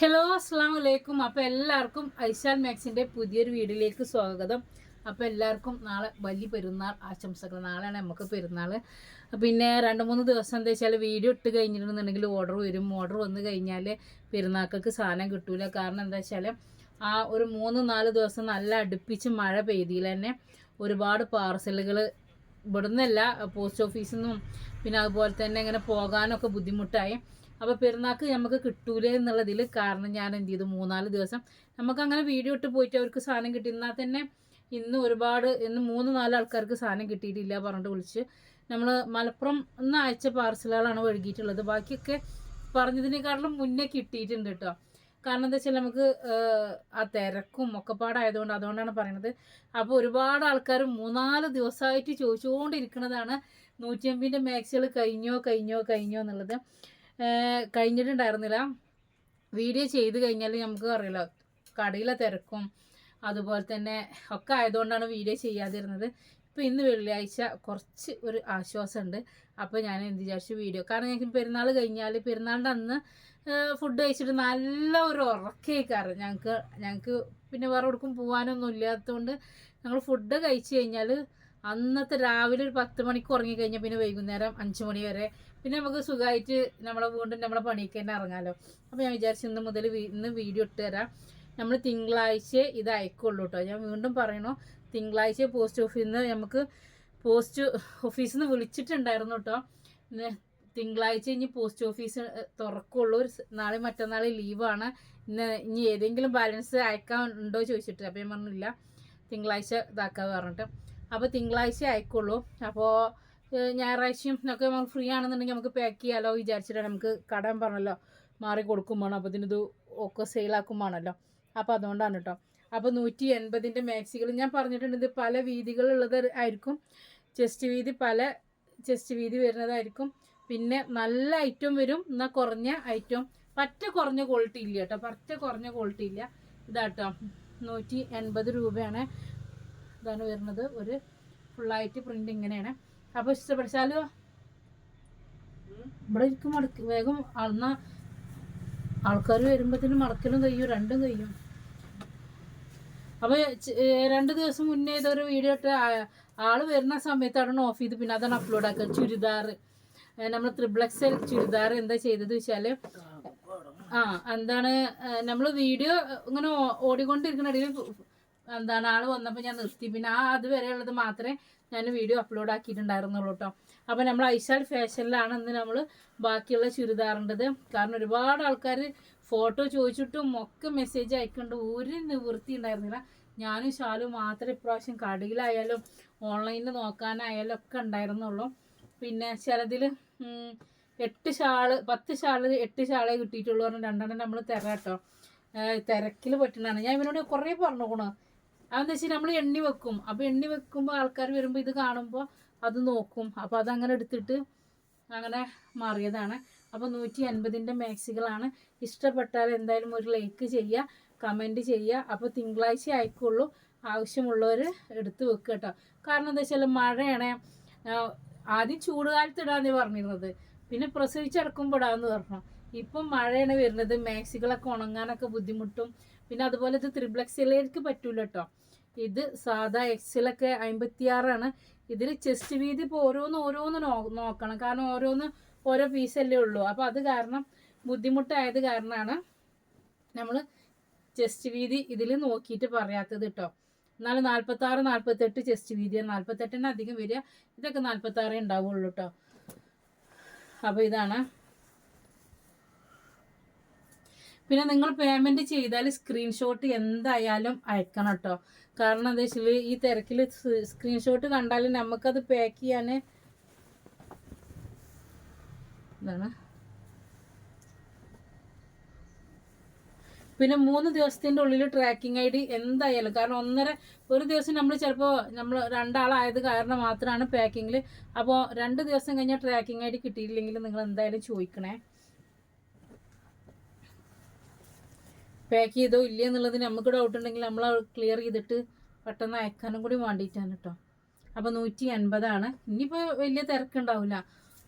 Hello അസ്സാം വലൈക്കും അപ്പോൾ എല്ലാവർക്കും ഐശാൽ മാക്സിന്റെ പുതിയൊരു വീഡിയോയിലേക്ക് സ്വാഗതം. അപ്പോൾ എല്ലാവർക്കും നാളെ വലിയ പെരുന്നാൾ ആശംസകൾ. നാളെയാണ് നമുക്ക് പെരുന്നാൾ പിന്നെ രണ്ട് മൂന്ന് ദിവസം എന്താ വെച്ചാൽ വീഡിയോ ഇട്ട് കഴിഞ്ഞിട്ടുണ്ടെന്നുണ്ടെങ്കിൽ ഓർഡർ വരും. ഓർഡർ വന്നു കഴിഞ്ഞാൽ പെരുന്നാൾക്ക് സാധനം കിട്ടൂല. കാരണം എന്താ വെച്ചാൽ ആ ഒരു മൂന്ന് നാല് ദിവസം നല്ല അടുപ്പിച്ച് മഴ പെയ്തിയിൽ തന്നെ ഒരുപാട് പാർസലുകൾ ഇവിടുന്നല്ല പോസ്റ്റ് ഓഫീസിൽ നിന്നും പിന്നെ അതുപോലെ തന്നെ ഇങ്ങനെ പോകാനൊക്കെ ബുദ്ധിമുട്ടായി. അപ്പോൾ പെരുന്നാക്ക് നമുക്ക് കിട്ടൂലേ എന്നുള്ളതിൽ കാരണം ഞാൻ എന്ത് ചെയ്തു? മൂന്നാൽ ദിവസം നമുക്ക് അങ്ങനെ വീഡിയോ ഇട്ട് പോയിട്ട് അവർക്ക് സാധനം കിട്ടി. തന്നെ ഇന്ന് ഒരുപാട് ഇന്ന് മൂന്ന് നാല് ആൾക്കാർക്ക് സാധനം കിട്ടിയിട്ടില്ല പറഞ്ഞിട്ട് വിളിച്ച്. നമ്മൾ മലപ്പുറം നിന്ന് അയച്ച പാർസലുകളാണ് ഒഴുകിയിട്ടുള്ളത് ബാക്കിയൊക്കെ പറഞ്ഞതിനേക്കാളും മുന്നേ കിട്ടിയിട്ടുണ്ട് കേട്ടോ. കാരണം എന്താ വെച്ചാൽ നമുക്ക് ആ തിരക്കും ഒക്കെ പാടായതുകൊണ്ട് അതുകൊണ്ടാണ് പറയണത്. അപ്പോൾ ഒരുപാട് ആൾക്കാർ മൂന്നാൽ ദിവസമായിട്ട് ചോദിച്ചുകൊണ്ടിരിക്കുന്നതാണ് നൂറ്റിയമ്പിന്റെ മാക്സികൾ കഴിഞ്ഞോ കഴിഞ്ഞോ കഴിഞ്ഞോ എന്നുള്ളത്. കഴിഞ്ഞിട്ടുണ്ടായിരുന്നില്ല. വീഡിയോ ചെയ്ത് കഴിഞ്ഞാൽ നമുക്ക് അറിയില്ല. കടയിലെ തിരക്കും അതുപോലെ തന്നെ ഒക്കെ ആയതുകൊണ്ടാണ് വീഡിയോ ചെയ്യാതിരുന്നത്. ഇപ്പോൾ ഇന്ന് വെള്ളിയാഴ്ച കുറച്ച് ഒരു ആശ്വാസമുണ്ട്. അപ്പോൾ ഞാൻ എന്ത് വിചാരിച്ചു വീഡിയോ കാരണം ഞങ്ങൾക്ക് പെരുന്നാൾ കഴിഞ്ഞാൽ പെരുന്നാളിന്റെ അന്ന് ഫുഡ് കഴിച്ചിട്ട് നല്ല ഒരു ഉറക്കേക്കാറ് ഞങ്ങൾക്ക് ഞങ്ങൾക്ക് പിന്നെ വേറെ എവിടേക്കും പോകാനൊന്നും ഇല്ലാത്തതുകൊണ്ട് ഞങ്ങൾ ഫുഡ് കഴിച്ച് കഴിഞ്ഞാൽ അന്നത്തെ രാവിലെ ഒരു പത്ത് മണിക്ക് ഉറങ്ങി കഴിഞ്ഞാൽ പിന്നെ വൈകുന്നേരം അഞ്ച് മണി വരെ. പിന്നെ നമുക്ക് സുഖമായിട്ട് നമ്മളെ വീണ്ടും നമ്മളെ പണിക്ക് തന്നെ ഇറങ്ങാമല്ലോ അപ്പോൾ ഞാൻ വിചാരിച്ചു ഇന്ന് മുതൽ ഇന്ന് വീഡിയോ ഇട്ട് തരാം. നമ്മൾ തിങ്കളാഴ്ച ഇത് അയക്കുള്ളൂ കേട്ടോ ഞാൻ വീണ്ടും പറയണു തിങ്കളാഴ്ച പോസ്റ്റ് ഓഫീസിൽ നിന്ന് നമുക്ക് പോസ്റ്റ് ഓഫീസിൽ നിന്ന് വിളിച്ചിട്ടുണ്ടായിരുന്നു കേട്ടോ തിങ്കളാഴ്ച ഇനി പോസ്റ്റ് ഓഫീസ് തുറക്കുള്ളൂ. നാളെ മറ്റന്നാൾ ലീവാണ്. ഇന്ന് ഇനി ഏതെങ്കിലും ബാലൻസ് അയക്കാൻ ഉണ്ടോ ചോദിച്ചിട്ട്. അപ്പം ഞാൻ പറഞ്ഞില്ല തിങ്കളാഴ്ച ഇതാക്കാതെ പറഞ്ഞിട്ട്. അപ്പോൾ തിങ്കളാഴ്ച അയക്കുള്ളൂ അപ്പോൾ ഞായറാഴ്ചയും ഒക്കെ നമുക്ക് ഫ്രീ ആണെന്നുണ്ടെങ്കിൽ നമുക്ക് പാക്ക് ചെയ്യാമല്ലോ വിചാരിച്ചിട്ടാണ് നമുക്ക് കടം പറഞ്ഞല്ലോ. മാറി കൊടുക്കും വേണം. അപ്പോൾ ഇതിനിത് ഒക്കെ സെയിലാക്കും വേണമല്ലോ അപ്പോൾ അതുകൊണ്ടാണ് കേട്ടോ. അപ്പോൾ നൂറ്റി എൺപതിന്റെ മാക്സികൾ ഞാൻ പറഞ്ഞിട്ടുണ്ട്. ഇത് പല വീതികളുള്ളത് ആയിരിക്കും. ചെസ്റ്റ് വീതി പല ചെസ്റ്റ് വീതി വരുന്നതായിരിക്കും. പിന്നെ നല്ല ഐറ്റം വരും. എന്നാൽ കുറഞ്ഞ ഐറ്റം പറ്റ കുറഞ്ഞ ക്വാളിറ്റി ഇല്ല കേട്ടോ. പറ്റ കുറഞ്ഞ ക്വാളിറ്റി ഇല്ല. ഇതാട്ടോ. നൂറ്റി എൺപത് രൂപയാണ്. ഇതാണ് വരുന്നത്. ഒരു ഫുള്ളായിട്ട് പ്രിന്റ് ഇങ്ങനെയാണ്. അപ്പോൾ ഇഷ്ടപ്പെടിച്ചാലോ ഇവിടെ ഇരിക്കും മടക്കി. വേഗം അന്ന ആൾക്കാർ വരുമ്പോഴത്തേനും മടക്കലും കഴിയും രണ്ടും കഴിയും. അപ്പോൾ രണ്ട് ദിവസം മുന്നേ ഇതൊരു വീഡിയോ ഇട്ട് ആൾ വരുന്ന സമയത്താണ് ഓഫ് ചെയ്ത് പിന്നെ അതാണ് അപ്ലോഡ് ആക്കുക. ചുരിദാർ. നമ്മൾ ത്രിബ്ലക്സൽ ചുരിദാർ എന്താ ചെയ്തത് വെച്ചാൽ ആ എന്താണ് നമ്മൾ വീഡിയോ ഇങ്ങനെ ഓടിക്കൊണ്ടിരിക്കുന്ന ഇടയിൽ എന്താണ് ആൾ വന്നപ്പോൾ ഞാൻ നിർത്തി. പിന്നെ ആ അതുവരെ ഉള്ളത് മാത്രമേ ഞാൻ വീഡിയോ അപ്ലോഡ് ആക്കിയിട്ടുണ്ടായിരുന്നുള്ളൂ കേട്ടോ അപ്പോൾ നമ്മൾ ഐശാൽ ഫാഷനിലാണ് ഇന്ന് നമ്മൾ ബാക്കിയുള്ള ചുരിദാറിന്റെത്. കാരണം ഒരുപാട് ആൾക്കാർ ഫോട്ടോ ചോദിച്ചിട്ടും ഒക്കെ മെസ്സേജ് അയക്കേണ്ട ഒരു നിവൃത്തി ഉണ്ടായിരുന്നില്ല. ഞാനും ഷാലും മാത്രമേ ഇപ്രാവശ്യം കടയിലായാലും ഓൺലൈനിൽ നോക്കാനായാലും ഒക്കെ ഉണ്ടായിരുന്നുള്ളൂ. പിന്നെ ചിലതിൽ എട്ട് ഷാൾ പത്ത് ഷാൾ എട്ട് ഷാളേ കിട്ടിയിട്ടുള്ളൂ പറഞ്ഞാൽ രണ്ടെണ്ണം നമ്മൾ തരാം കേട്ടോ തിരക്കിൽ പറ്റുന്നതാണ്. ഞാൻ ഇവനോട് കുറേ പറഞ്ഞോക്കണു. അതെന്താ വെച്ചാൽ നമ്മൾ എണ്ണി വെക്കും. അപ്പോൾ എണ്ണി വെക്കുമ്പോൾ ആൾക്കാർ വരുമ്പോൾ ഇത് കാണുമ്പോൾ അത് നോക്കും. അപ്പോൾ അതങ്ങനെ എടുത്തിട്ട് അങ്ങനെ മാറിയതാണ്. അപ്പോൾ നൂറ്റി അൻപതിന്റെ മാക്സികളാണ്. ഇഷ്ടപ്പെട്ടാൽ എന്തായാലും ഒരു ലൈക്ക് ചെയ്യുക കമന്റ് ചെയ്യുക അപ്പോൾ തിങ്കളാഴ്ച ആയിക്കുള്ളൂ. ആവശ്യമുള്ളവർ എടുത്ത് വെക്കുക കേട്ടോ. കാരണം എന്താ വെച്ചാൽ മഴയാണ്. ആദ്യം ചൂടുകാലത്ത് ഇടാന്ന് പറഞ്ഞിരുന്നത്. പിന്നെ പ്രസവിച്ചടക്കുമ്പോൾ ഇടാമെന്ന് പറഞ്ഞു. ഇപ്പം മഴയാണ് വരുന്നത്. മാക്സികളൊക്കെ ഉണങ്ങാനൊക്കെ ബുദ്ധിമുട്ടും. പിന്നെ അതുപോലെ ഇത് ത്രിബ്ലക്സിലേക്ക് പറ്റൂല കേട്ടോ ഇത് സാധാ എക്സിലൊക്കെ അമ്പത്തിയാറാണ്. ഇതിൽ ചെസ്റ്റ് വീതി ഇപ്പോൾ ഓരോന്ന് ഓരോന്ന് നോക്കണം. കാരണം ഓരോന്ന് ഓരോ പീസല്ലേ ഉള്ളൂ. അപ്പോൾ അത് കാരണം ബുദ്ധിമുട്ടായത് കാരണമാണ് നമ്മൾ ചെസ്റ്റ് വീതി ഇതിൽ നോക്കിയിട്ട് പറയാത്തത് കേട്ടോ എന്നാലും നാൽപ്പത്താറ് നാൽപ്പത്തെട്ട് ചെസ്റ്റ് വീതിയാണ് നാൽപ്പത്തെട്ടിന് അധികം വരിക. ഇതൊക്കെ നാൽപ്പത്താറേ ഉണ്ടാവുള്ളൂ കേട്ടോ അപ്പോൾ ഇതാണ് പിന്നെ നിങ്ങൾ പേയ്മെന്റ് ചെയ്താൽ സ്ക്രീൻഷോട്ട് എന്തായാലും അയക്കണം കേട്ടോ കാരണം എന്താ ഈ തിരക്കിൽ സ്ക്രീൻഷോട്ട് കണ്ടാൽ നമുക്കത് പാക്ക് ചെയ്യാൻ ഇതാണ്. പിന്നെ മൂന്ന് ദിവസത്തിന്റെ ഉള്ളിൽ ട്രാക്കിംഗ് ഐ ഡി എന്തായാലും കാരണം ഒന്നര ഒരു ദിവസം നമ്മൾ ചിലപ്പോൾ നമ്മൾ രണ്ടാളായത് കാരണം മാത്രമാണ് പാക്കിങ്ങിൽ അപ്പോൾ രണ്ട് ദിവസം കഴിഞ്ഞാൽ ട്രാക്കിംഗ് ഐ ഡി കിട്ടിയില്ലെങ്കിൽ നിങ്ങൾ എന്തായാലും ചോദിക്കണേ. പാക്ക് ചെയ്തോ ഇല്ല എന്നുള്ളത് നമുക്ക് ഡൗട്ട് ഉണ്ടെങ്കിൽ നമ്മൾ ക്ലിയർ ചെയ്തിട്ട് പെട്ടെന്ന് അയക്കാനും കൂടി വേണ്ടിയിട്ടാണ് കേട്ടോ അപ്പോൾ നൂറ്റി എൺപതാണ് ഇനിയിപ്പോൾ വലിയ തിരക്കുണ്ടാവില്ല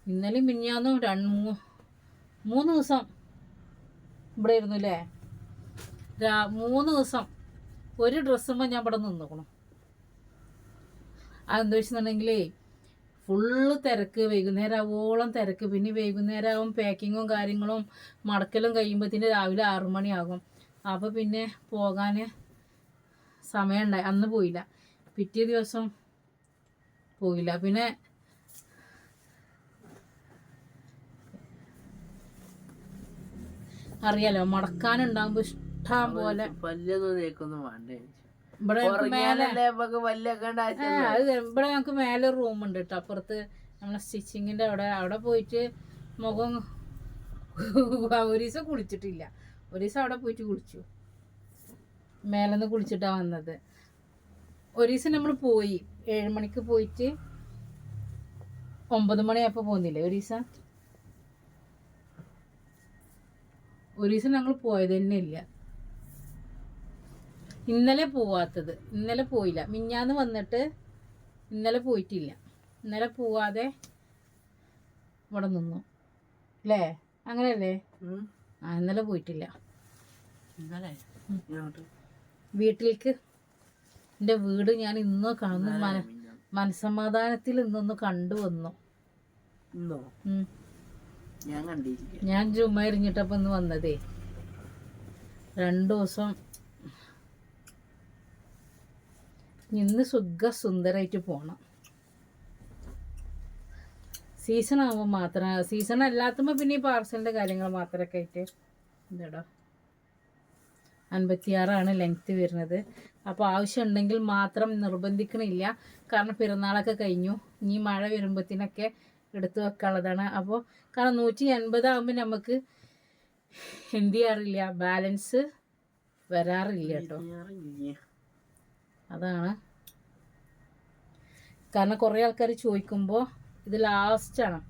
ഇന്നലെയും മിനിഞ്ഞാന്നും രണ്ട് മൂന്ന് ദിവസം ഇവിടെ ഇരുന്നു അല്ലേ മൂന്ന് ദിവസം ഒരു ഡ്രസ്സുമ്പോൾ ഞാൻ ഇവിടെ നിന്നോക്കണം. അതെന്താ വെച്ചിട്ടുണ്ടെങ്കിലേ ഫുള്ള് തിരക്ക്. വൈകുന്നേരം ആവോളം തിരക്ക്. പിന്നെ വൈകുന്നേരം ആവും പാക്കിങ്ങും കാര്യങ്ങളും മടക്കലും കഴിയുമ്പോഴത്തേന് രാവിലെ ആറു മണിയാകും. അപ്പോൾ പിന്നെ പോകാൻ സമയമുണ്ടായി അന്ന് പോയില്ല. പിറ്റേ ദിവസം പോയില്ല. പിന്നെ അറിയാലോ മടക്കാനുണ്ടാകുമ്പോൾ ഇഷ്ടം പോലെ. ഇവിടെ ഞങ്ങക്ക് മേലെ ഇവിടെ ഞങ്ങൾക്ക് മേലെ റൂമുണ്ട് കേട്ടോ. അപ്പുറത്ത് നമ്മളെ സ്റ്റിച്ചിങ്ങിന്റെ അവിടെ. അവിടെ പോയിട്ട് മുഖം ഒരു ദിവസം കുളിച്ചിട്ടില്ല. ഒരു ദിവസം അവിടെ പോയിട്ട് കുളിച്ചു. മേലെന്ന് കുളിച്ചിട്ടാണ് വന്നത്. ഒരു ദിവസം നമ്മൾ പോയി. ഏഴ് മണിക്ക് പോയിട്ട് ഒമ്പത് മണിയായപ്പോൾ പോകുന്നില്ലേ ഒരു ദിവസം ഒരു ദിവസം ഞങ്ങൾ പോയത് തന്നെ ഇല്ല. ഇന്നലെ പോവാത്തത്. ഇന്നലെ പോയില്ല. മിഞ്ഞാന്ന് വന്നിട്ട് ഇന്നലെ പോയിട്ടില്ല. ഇന്നലെ പോവാതെ ഇവിടെ നിന്നു. അല്ലേ അങ്ങനെയല്ലേ. ആ ഇന്നലെ പോയിട്ടില്ല. വീട്ടിലേക്ക്. എന്റെ വീട് ഞാൻ ഇന്നോ കാണുന്നു. മന മനസമാധാനത്തിൽ ഇന്നൊന്ന് കണ്ടു വന്നു ഞാൻ ചുമ എറിഞ്ഞിട്ടപ്പോ ഇന്ന് വന്നതേ. രണ്ടു ദിവസം ഇന്ന് സുഖ സുന്ദരായിട്ട് പോണം. സീസൺ ആകുമ്പോൾ മാത്രം സീസൺ അല്ലാത്തുമ്പോൾ പിന്നെ ഈ പാർസലിന്റെ കാര്യങ്ങൾ മാത്രമൊക്കെ ആയിട്ട് എന്താടാ അൻപത്തിയാറാണ് ലെങ്ത്ത് വരുന്നത്. അപ്പോൾ ആവശ്യമുണ്ടെങ്കിൽ മാത്രം നിർബന്ധിക്കണില്ല. കാരണം പെരുന്നാളൊക്കെ കഴിഞ്ഞു. ഇനി മഴ വരുമ്പോഴത്തേനൊക്കെ എടുത്തു വെക്കാനുള്ളതാണ്. അപ്പോൾ കാരണം നൂറ്റി എൺപതാകുമ്പോൾ നമുക്ക് എന്ത് ചെയ്യാറില്ല ബാലൻസ് വരാറില്ല കേട്ടോ. അതാണ്. കാരണം കുറേ ആൾക്കാർ ചോദിക്കുമ്പോൾ ഇത് ലാസ്റ്റ് ആണ്.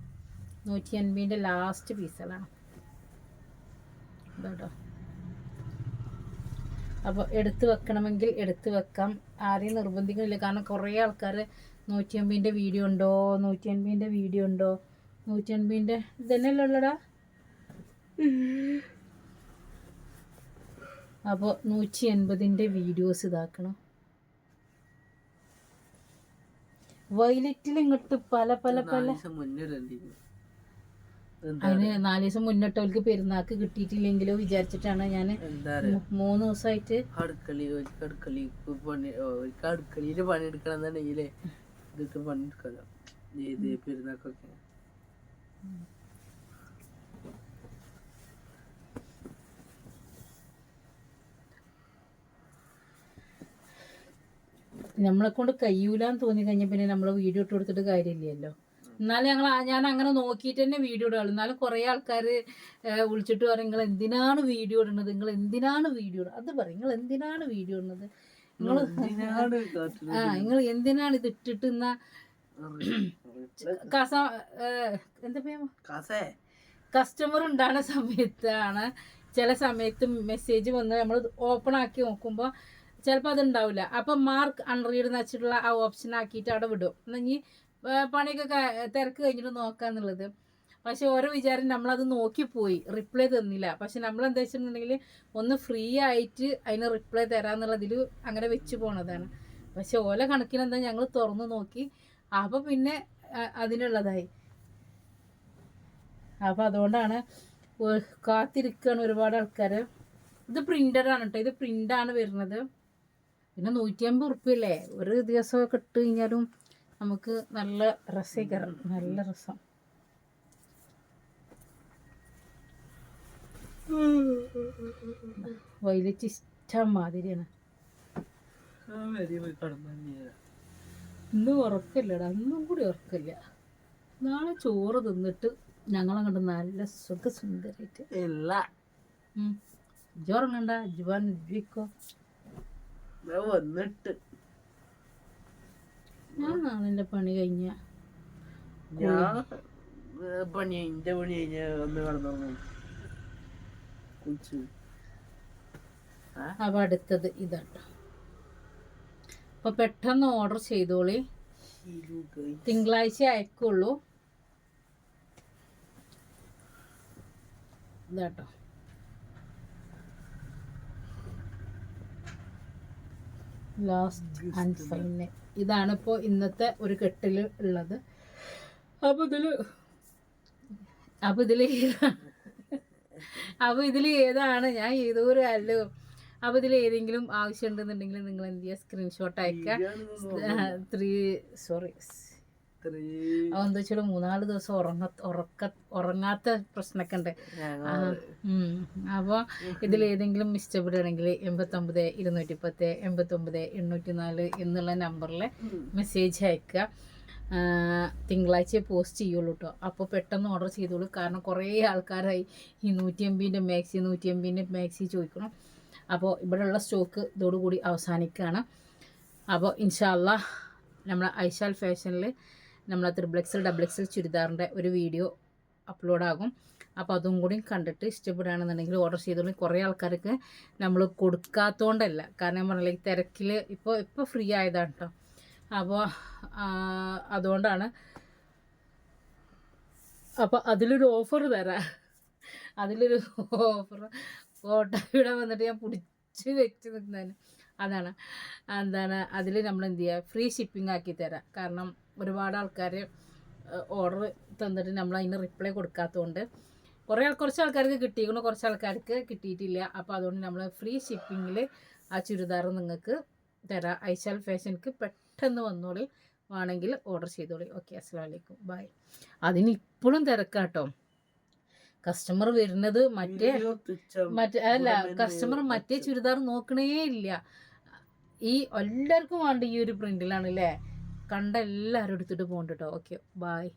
നൂറ്റി അൻപതിന്റെ ലാസ്റ്റ് പീസുകളാണ്. ഇതാട്ടോ. അപ്പോൾ എടുത്ത് വെക്കണമെങ്കിൽ എടുത്ത് വെക്കാം. ആരെയും നിർബന്ധിക്കുന്നില്ല. കാരണം കുറേ ആൾക്കാർ നൂറ്റി അൻപതിന്റെ വീഡിയോ ഉണ്ടോ? നൂറ്റി അൻപതിന്റെ വീഡിയോ ഉണ്ടോ? നൂറ്റി അൻപതിന്റെ ഇതന്നെയല്ലേ ഉള്ളടാ? അപ്പോൾ നൂറ്റി എൺപതിന്റെ വീഡിയോസ് ഇതാക്കണം. വൈലറ്റിൽ ഇങ്ങോട്ട് പല പല പല. അതിന് നാല് ദിവസം മുന്നിട്ടവർക്ക് പെരുന്നാക്ക് കിട്ടിയിട്ടില്ലെങ്കിലോ വിചാരിച്ചിട്ടാണ് ഞാൻ മൂന്ന് ദിവസമായിട്ട് അടുക്കളി അടുക്കളി പണി അടുക്കളയിൽ പണിയെടുക്കണം എന്നുണ്ടെങ്കിലേ ഇതിട്ട് പണിയെടുക്കണം ഏത് പെരുന്നാക്കൊക്കെ. നമ്മളെ കൊണ്ട് കഴിയൂലെന്ന് തോന്നി കഴിഞ്ഞാൽ പിന്നെ നമ്മൾ വീഡിയോ ഇട്ട് കൊടുത്തിട്ട് കാര്യമില്ലല്ലോ. എന്നാലും ഞങ്ങൾ ഞാൻ അങ്ങനെ നോക്കിയിട്ട് തന്നെ വീഡിയോ ഇടുകയുള്ളൂ എന്നാലും കുറേ ആൾക്കാർ വിളിച്ചിട്ട് പറയും നിങ്ങൾ എന്തിനാണ് വീഡിയോ ഇടുന്നത്? നിങ്ങൾ എന്തിനാണ് വീഡിയോ ഇടുന്നത്? അത് പറയും നിങ്ങൾ എന്തിനാണ് വീഡിയോ ഇടുന്നത്? നിങ്ങൾ എന്തിനാണ് ആ നിങ്ങൾ എന്തിനാണ് ഇത് ഇട്ടിട്ട് എന്നാ കസ എന്താ പറയാ കസ്റ്റമർ ഉണ്ടാകുന്ന സമയത്താണ് ചില സമയത്ത് മെസ്സേജ് വന്ന് നമ്മൾ ഓപ്പൺ ആക്കി നോക്കുമ്പോൾ ചിലപ്പോൾ അതുണ്ടാവില്ല അപ്പം മാർക്ക് അൺറീഡ് എന്ന് വെച്ചിട്ടുള്ള ആ ഓപ്ഷൻ ആക്കിയിട്ട് അവിടെ വിടും. എന്നെങ്കിൽ പണിയൊക്കെ തിരക്ക് കഴിഞ്ഞിട്ട് നോക്കാന്നുള്ളത് പക്ഷെ ഓരോ വിചാരം നമ്മളത് നോക്കിപ്പോയി റിപ്ലൈ തന്നില്ല. പക്ഷെ നമ്മൾ എന്താ വെച്ചിട്ടുണ്ടെങ്കിൽ ഒന്ന് ഫ്രീ ആയിട്ട് അതിന് റിപ്ലൈ തരാന്നുള്ളതിൽ അങ്ങനെ വെച്ച് പോണതാണ്. പക്ഷെ ഓല കണക്കിനെന്താ ഞങ്ങൾ തുറന്നു നോക്കി. അപ്പോൾ പിന്നെ അതിനുള്ളതായി. അപ്പോൾ അതുകൊണ്ടാണ് കാത്തിരിക്കുകയാണ് ഒരുപാട് ആൾക്കാർ ഇത് പ്രിന്റഡാണ് കേട്ടോ ഇത് പ്രിന്റാണ് വരുന്നത്. പിന്നെ നൂറ്റി അമ്പത് ഉറുപ്പ്യല്ലേ? ഒരു ദിവസമൊക്കെ ഇട്ട് കഴിഞ്ഞാലും നമുക്ക് നല്ല രസീകരണം നല്ല രസം. വൈലച്ച് ഇഷ്ടം മാതിരിയാണ്. ഇന്ന് ഉറക്കില്ലടാ ഇന്നും കൂടി ഉറക്കില്ല നാളെ ചോറ് തിന്നിട്ട് ഞങ്ങളങ്ങോട്ട് നല്ല സുഖസുന്ദരായിട്ട്. ഇല്ല. ജോറങ്ങണ്ട ജുവാൻ ഞാൻ വന്നിട്ട്. ഞാൻ നാളെ പണി കഴിഞ്ഞ. ഞാൻ പണി എന്റെ പണി കഴിഞ്ഞ ഒന്ന് കടന്നു കുളിച്ചു. അപ്പം അടുത്തത് ഇതാട്ടോ. അപ്പൊ പെട്ടെന്ന് ഓർഡർ ചെയ്തോളി. തിങ്കളാഴ്ച അയക്കുള്ളൂ. ഇതാട്ടോ. ലാസ്റ്റ് ആൻഡ് ഫൈനൽ ഇതാണ് ഇപ്പോൾ ഇന്നത്തെ ഒരു കെട്ടിൽ ഉള്ളത്. അപ്പോൾ ഇതിൽ അപ്പോൾ ഇതിൽ അപ്പോൾ ഇതിൽ ഏതാണ്? ഞാൻ ഏതൊരു അല്ലോ അപ്പോൾ ഇതിൽ ഏതെങ്കിലും ആവശ്യം ഉണ്ടെന്നുണ്ടെങ്കിൽ നിങ്ങൾ എന്ത് ചെയ്യുക സ്ക്രീൻഷോട്ട് അയക്കുക ത്രീ സോറി എന്താ മൂന്നാൽ ദിവസം ഉറങ്ങ ഉറക്ക ഉറങ്ങാത്ത പ്രശ്നമൊക്കെ ഉണ്ട് അപ്പോൾ ഇതിൽ ഏതെങ്കിലും ഇഷ്ടപ്പെടുകയാണെങ്കിൽ എൺപത്തൊമ്പത് ഇരുന്നൂറ്റി പത്ത് എൺപത്തൊമ്പത് എണ്ണൂറ്റി നാല് എന്നുള്ള നമ്പറിൽ മെസ്സേജ് അയക്കുക. തിങ്കളാഴ്ച പോസ്റ്റ് ചെയ്യുള്ളൂ കേട്ടോ അപ്പോൾ പെട്ടെന്ന് ഓർഡർ ചെയ്തോളൂ. കാരണം കുറേ ആൾക്കാരായി. ഈ നൂറ്റി എംബിന്റെ മാക്സി നൂറ്റി എംബിന്റെ മാക്സി ചോദിക്കണം. അപ്പോൾ ഇവിടെയുള്ള സ്റ്റോക്ക് ഇതോടുകൂടി അവസാനിക്കുകയാണ്. അപ്പോൾ ഇൻഷാല്ല നമ്മളെ ഐശാൽ ഫാഷനിൽ നമ്മളെ ത്രിബിൾ എക്സൽ ഡബിൾ എക്സൽ ചുരിദാറിന്റെ ഒരു വീഡിയോ അപ്ലോഡ് ആകും. അപ്പോൾ അതും കൂടി കണ്ടിട്ട് ഇഷ്ടപ്പെടുകയാണെന്നുണ്ടെങ്കിൽ ഓർഡർ ചെയ്തോളൂ. കുറേ ആൾക്കാർക്ക് നമ്മൾ കൊടുക്കാത്തതുകൊണ്ടല്ല കാരണം പറഞ്ഞില്ല തിരക്കിൽ ഇപ്പോൾ ഇപ്പോൾ ഫ്രീ ആയതാണ് കേട്ടോ അപ്പോൾ അതുകൊണ്ടാണ്. അപ്പോൾ അതിലൊരു ഓഫർ തരാം. അതിലൊരു ഓഫർ ഫോട്ടോ ഇവിടെ വന്നിട്ട് ഞാൻ പിടിച്ച് വെച്ച് നിന്നതിന് അതാണ്. എന്താണ്? അതിൽ നമ്മൾ എന്ത് ചെയ്യുക? ഫ്രീ ഷിപ്പിംഗ് ആക്കി തരാം. കാരണം ഒരുപാട് ആൾക്കാർ ഓർഡർ തന്നിട്ട് നമ്മൾ അതിന് റിപ്ലൈ കൊടുക്കാത്തതുകൊണ്ട്. കുറേ കുറച്ച് ആൾക്കാർക്ക് കിട്ടിയിരിക്കുന്നു കുറച്ച് ആൾക്കാർക്ക് കിട്ടിയിട്ടില്ല. അപ്പോൾ അതുകൊണ്ട് നമ്മൾ ഫ്രീ ഷിപ്പിങ്ങിൽ ആ ചുരിദാർ നിങ്ങൾക്ക് തരാം. ഐശാൽ ഫാഷൻക്ക് പെട്ടെന്ന് വന്നോളി. വേണമെങ്കിൽ ഓർഡർ ചെയ്തോളി. ഓക്കെ അസ്സാം വലൈക്കും ബൈ അതിന് ഇപ്പോഴും തിരക്കാട്ടോ. കസ്റ്റമർ വരുന്നത് മറ്റേ മറ്റേ അല്ല കസ്റ്റമർ മറ്റേ ചുരിദാർ നോക്കണേ ഇല്ല. ഈ എല്ലാവർക്കും വേണ്ട ഈ ഒരു പ്രിന്റിലാണ് അല്ലേ കണ്ട എല്ലാവരും എടുത്തിട്ട് പോകണ്ട കേട്ടോ ഓക്കെ ബായ്